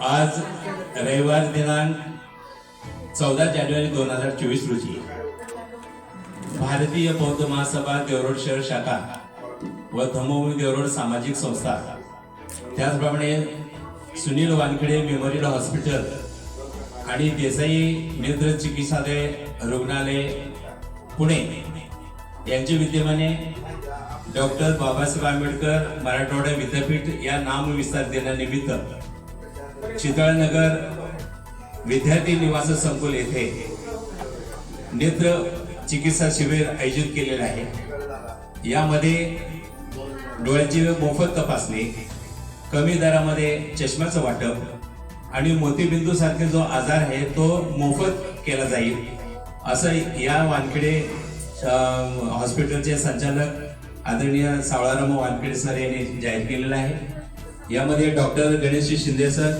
आज रविवार दिनांक चौदा जानेवारी दोन हजार चोवीस रोजी भारतीय बौद्ध महासभा देवरोड शहर शाखा व धम्मभूमी देवरोड सामाजिक संस्था त्याचप्रमाणे सुनील वानखेडे मेमोरियल हॉस्पिटल आणि देसाई नेत्र चिकित्सालय रुग्णालय पुणे यांच्या विद्यमाने डॉक्टर बाबासाहेब आंबेडकर मराठवाडा विद्यापीठ या नामविस्तार दिनानिमित्त चितळनगर विद्यार्थी निवास संकुल येथे नेत्र चिकित्सा शिबिर आयोजित केलेले आहे. यामध्ये डोळ्याची मोफत तपासणी कमी दरामध्ये चष्म्याचं वाटप आणि मोतीबिंदू सारखे जो आजार आहे तो मोफत केला जाईल असं या वानखेडे हॉस्पिटलचे संचालक आदरणीय सावळाराम वानखेडे सर यांनी जाहीर केलेलं आहे. यामध्ये डॉक्टर गणेश शिंदे सर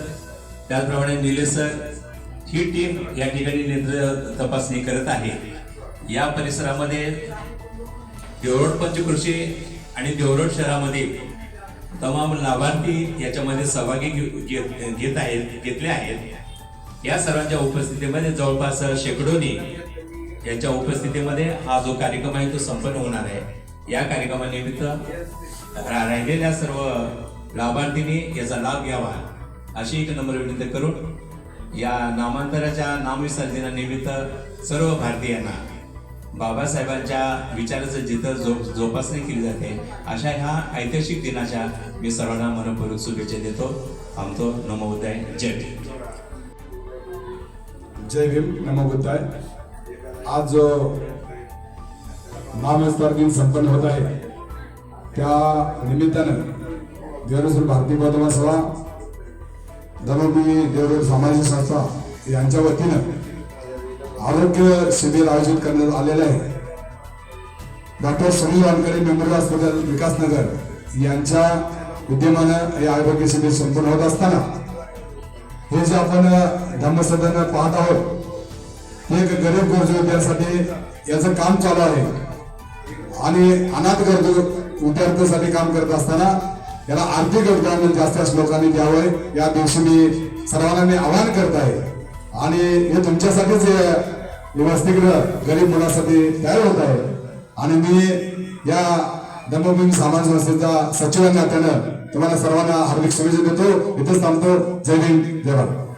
त्याचप्रमाणे निलेश सर ही टीम या ठिकाणी नेत्र तपासणी करत आहे. या परिसरामध्ये देवरोड पंचकृषी आणि देवरोड शहरामध्ये तमाम लाभार्थी याच्यामध्ये सहभागी घेत घेत आहेत घेतले आहेत. या सर्वांच्या उपस्थितीमध्ये जवळपास शेकडोनी यांच्या उपस्थितीमध्ये हा जो कार्यक्रम आहे तो संपन्न होणार आहे. या कार्यक्रमानिमित्त राहिलेल्या सर्व लाभार्थींनी याचा लाभ घ्यावा. अशी एक नम्र विनंती करून या नामांतराच्या नामविसर्जनानिमित्त सर्व भारतीयांना बाबासाहेबांच्या विचाराचं जिथं जो जोपासना केली जाते अशा ह्या ऐतिहासिक दिनाच्या मी सर्वांना मनपूर्वक शुभेच्छा देतो. थांबतो नमो जय भीम. जय भीम. नमोबुद्धाय आज जो नामविस्तार दिन संपन्न होत आहे. त्या निमित्तानं देवरेश्वर भारती बौद्ध धनोबी देवदेव सामाजिक संस्था यांच्या वतीनं आरोग्य शिबिर आयोजित करण्यात आलेलं आहे. Doctor Sunil Wankade memorial hospital Vikasnagar यांच्या विद्यमानं हे आरोग्य शिबिर संपन्न होत असताना हे जे आपण धम्मसदन पाहत आहोत हे एक गरीब गरजू विद्यार्थ्यांसाठी याचं काम चालू आहे. आणि अनाथ गरजू विद्यार्थ्यांसाठी काम करत असताना याला आर्थिक योगदान जास्त लोकांनी द्यावं. या दिवशी मी सर्वांना मी आवाहन करत आहे. आणि हे तुमच्यासाठीच हे गरीब मुलांसाठी तयार होत आहे. आणि मी या धम्मभूमी सामाज संस्थेचा सचिव या नात्यानं तुम्हाला सर्वांना हार्दिक शुभेच्छा देतो. इथेच थांबतो. जय हिंद. जय भारत.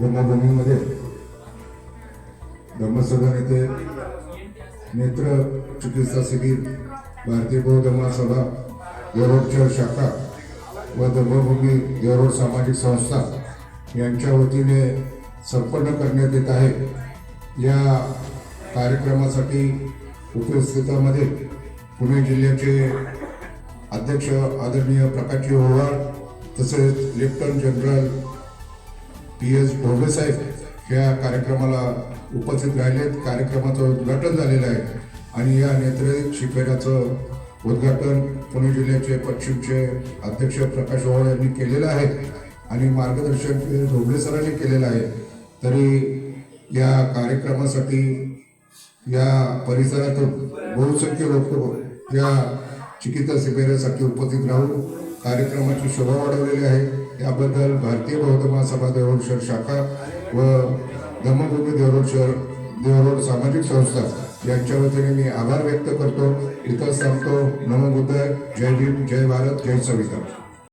जन्मभूमीमध्ये धर्मसभा येथे नेत्र चिकित्सा शिबिर भारतीय बौद्ध सभा देवरोडच्या शाखा व धर्मभूमी देवरोड सामाजिक संस्था यांच्या वतीने संपन्न करण्यात येत आहे. या कार्यक्रमासाठी उपस्थितामध्ये पुणे जिल्ह्याचे अध्यक्ष आदरणीय प्रकाशजी होवाळ तसेच lieutenant general P S Dhoble साहेब या कार्यक्रमाला उपस्थित राहिलेत. कार्यक्रमाचं उद्घाटन झालेलं आहे. आणि या नेत्र शिबिराचं उद्घाटन पुणे जिल्ह्याचे पश्चिमचे अध्यक्ष प्रकाश ओवाळ यांनी केलेलं आहे आणि मार्गदर्शन ढोबळे सरांनी केलेलं आहे. तरी या कार्यक्रमासाठी या परिसरातून बहुसंख्य लोक या चिकित्सा शिबिरासाठी उपस्थित राहून कार्यक्रमाची शोभा वाढवलेली आहे. त्याबद्दल भारतीय बौद्ध महासभा देवरोड शहर शाखा व धम्मभूमी देवरोड शहर देवरोड सामाजिक संस्था यांच्या वतीने मी आभार व्यक्त करतो. इथं सांगतो नमो बुद्ध जय भीम जय भारत जय संविधान.